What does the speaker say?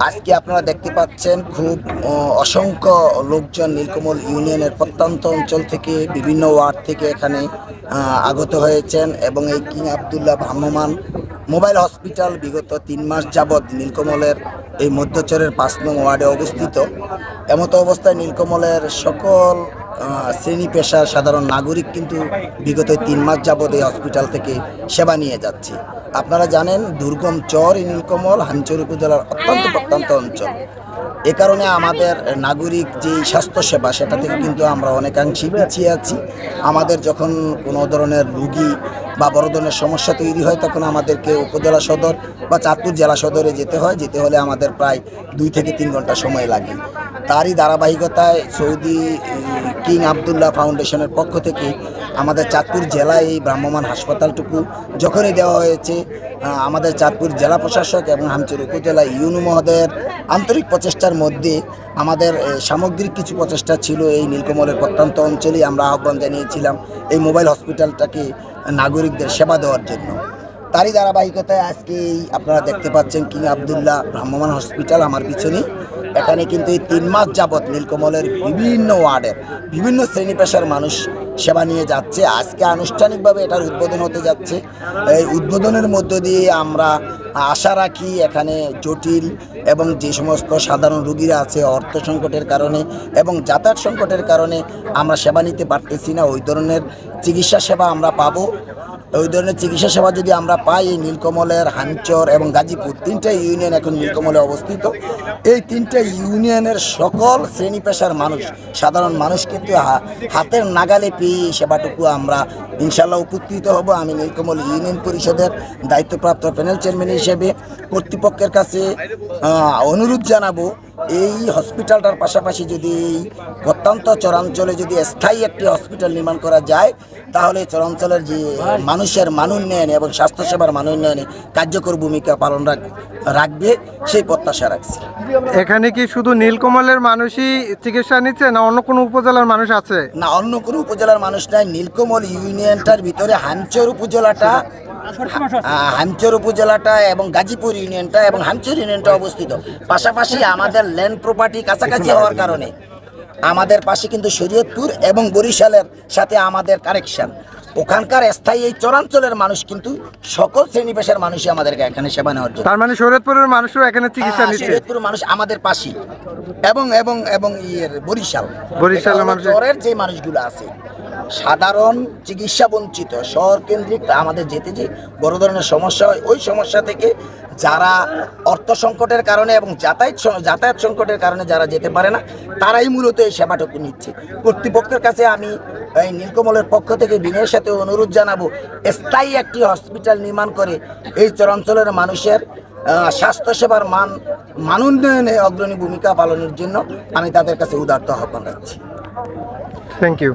আজকে আপনারা দেখতে পাচ্ছেন খুব অসংখ্য লোকজন নীলকমল ইউনিয়নের প্রত্যন্ত অঞ্চল থেকে বিভিন্ন ওয়ার্ড থেকে এখানে আগত হয়েছেন এবং এই কিং আবদুল্লাহ ভ্রাম্যমান মোবাইল হসপিটাল বিগত তিন মাস যাবৎ নীলকমলের এই মধ্যচরের পাঁচ নং ওয়ার্ডে অবস্থিত। এমতো অবস্থায় নীলকমলের সকল শ্রেণি পেশার সাধারণ নাগরিক কিন্তু বিগত তিন মাস যাবৎ এই হসপিটাল থেকে সেবা নিয়ে যাচ্ছে। আপনারা জানেন, দুর্গম চর এই নীলকমল হাঞ্চর উপজেলার অত্যন্ত প্রত্যন্ত অঞ্চল। এ কারণে আমাদের নাগরিক যে স্বাস্থ্যসেবা, সেটা থেকে কিন্তু আমরা অনেকাংশেই পিছিয়ে আছি। আমাদের যখন কোনো ধরনের রুগী বা বড় ধরনের সমস্যা তৈরি হয়, তখন আমাদেরকে উপজেলা সদর বা চাঁদপুর জেলা সদরে যেতে হয়। যেতে হলে আমাদের প্রায় দুই থেকে তিন ঘণ্টা সময় লাগে। তারই ধারাবাহিকতায় সৌদি কিং আবদুল্লাহ ফাউন্ডেশনের পক্ষ থেকে আমাদের চাঁদপুর জেলায় এই ভ্রাম্যমাণ হাসপাতালটুকু যখনই দেওয়া হয়েছে আমাদের চাঁদপুর জেলা প্রশাসক এবং হামচুর উপজেলা ইউনু মহোদয়ের আন্তরিক প্রচেষ্টার মধ্যে আমাদের সামগ্রিক কিছু প্রচেষ্টা ছিল এই নীলকমলের প্রত্যন্ত অঞ্চলেই আমরা আহ্বান জানিয়েছিলাম এই মোবাইল হসপিটালটাকে নাগরিকদের সেবা দেওয়ার জন্য। তারই ধারাবাহিকতায় আজকে আপনারা দেখতে পাচ্ছেন কিং আবদুল্লাহ ভ্রাম্যমাণ হসপিটাল আমার পিছনে এখানে কিন্তু এই তিন মাস যাবৎ নীলকমলের বিভিন্ন ওয়ার্ডের বিভিন্ন শ্রেণি পেশার মানুষ সেবা নিয়ে যাচ্ছে। আজকে আনুষ্ঠানিকভাবে এটার উদ্বোধন হতে যাচ্ছে। এই উদ্বোধনের মধ্য দিয়ে আমরা আশা রাখি এখানে জটিল এবং যে সমস্ত সাধারণ রুগীরা আছে, অর্থ সংকটের কারণে এবং যাতায়াত সংকটের কারণে আমরা সেবা নিতে পারতেছি না। ওই ধরনের চিকিৎসা সেবা আমরা পাবো। ওই ধরনের চিকিৎসা সেবা যদি আমরা পাই, এই নীলকমলের হাঞ্চর এবং গাজীপুর তিনটা ইউনিয়ন এখন নীলকমলে অবস্থিত। এই তিনটা ইউনিয়নের সকল শ্রেণি পেশার মানুষ, সাধারণ মানুষ কিন্তু হাতের নাগালে পেয়ে এই সেবাটুকু আমরা ইনশাল্লাহ উপকৃত হব। আমি নীলকমল ইউনিয়ন পরিষদের দায়িত্বপ্রাপ্ত প্যানেল চেয়ারম্যান হিসেবে কর্তৃপক্ষের কাছে অনুরোধ জানাব এই হসপিটালটার পাশাপাশি যদি প্রত্যন্ত চরাঞ্চলে যদি স্থায়ী একটি হসপিটাল নির্মাণ করা যায় তাহলে চরাঞ্চলের যে মানুষের মান উন্নয়নে এবং স্বাস্থ্যসেবার মান উন্নয়নে কার্যকর ভূমিকা পালন রাখ- রাখবে সেই প্রত্যাশা রাখছি। এখানে কি শুধু নীলকমলের মানুষই চিকিৎসা নিচ্ছে না অন্য কোনো উপজেলার মানুষ আছে? না অন্য কোনো উপজেলার মানুষ নাই। নীলকমল ইউনিয়নটার ভিতরে হাঞ্চর উপজেলাটা হামচর উপজেলাটা এবং গাজীপুর ইউনিয়নটা এবং হামচর ইউনিয়নটা অবস্থিত। পাশাপাশি আমাদের ল্যান্ড প্রপার্টি কাছাকাছি হওয়ার কারণে আমাদের পাশে কিন্তু শরীয়তপুর এবং বরিশালের সাথে আমাদের কানেকশন ওখানকার স্থায়ী এই চরাঞ্চলের মানুষ কিন্তু সকল শ্রেণি পেশার মানুষই আমাদেরকে এখানে সেবা নেওয়ার জন্য। তার মানে শরীয়তপুরের মানুষও এখানে চিকিৎসা হ্যাঁ, নিচ্ছে। শরীয়তপুর মানুষ আমাদের পাশে এবং এবং এবং ইয়ের বরিশাল। বরিশালের মানুষ- যে মানুষগুলো আছে সাধারণ চিকিৎসা বঞ্চিত। শহর কেন্দ্রিক আমাদের যেতে যে বড় ধরনের সমস্যা হয় ওই সমস্যা থেকে যারা অর্থ সংকটের কারণে এবং যাতায়াত যাতায়াত সংকটের কারণে যারা যেতে পারে না তারাই মূলত এই সেবাটুকু নিচ্ছে। কর্তৃপক্ষের কাছে আমি এই নীলকমলের পক্ষ থেকে বিনয়ের সাথে অনুরোধ জানাব স্থায়ী একটি হসপিটাল নির্মাণ করে এই চরাঞ্চলের মানুষের স্বাস্থ্যসেবার মান মান উন্নয়নে অগ্রণী ভূমিকা পালনের জন্য আমি তাদের কাছে উদার্ত আহ্বান রাখছি। Thank you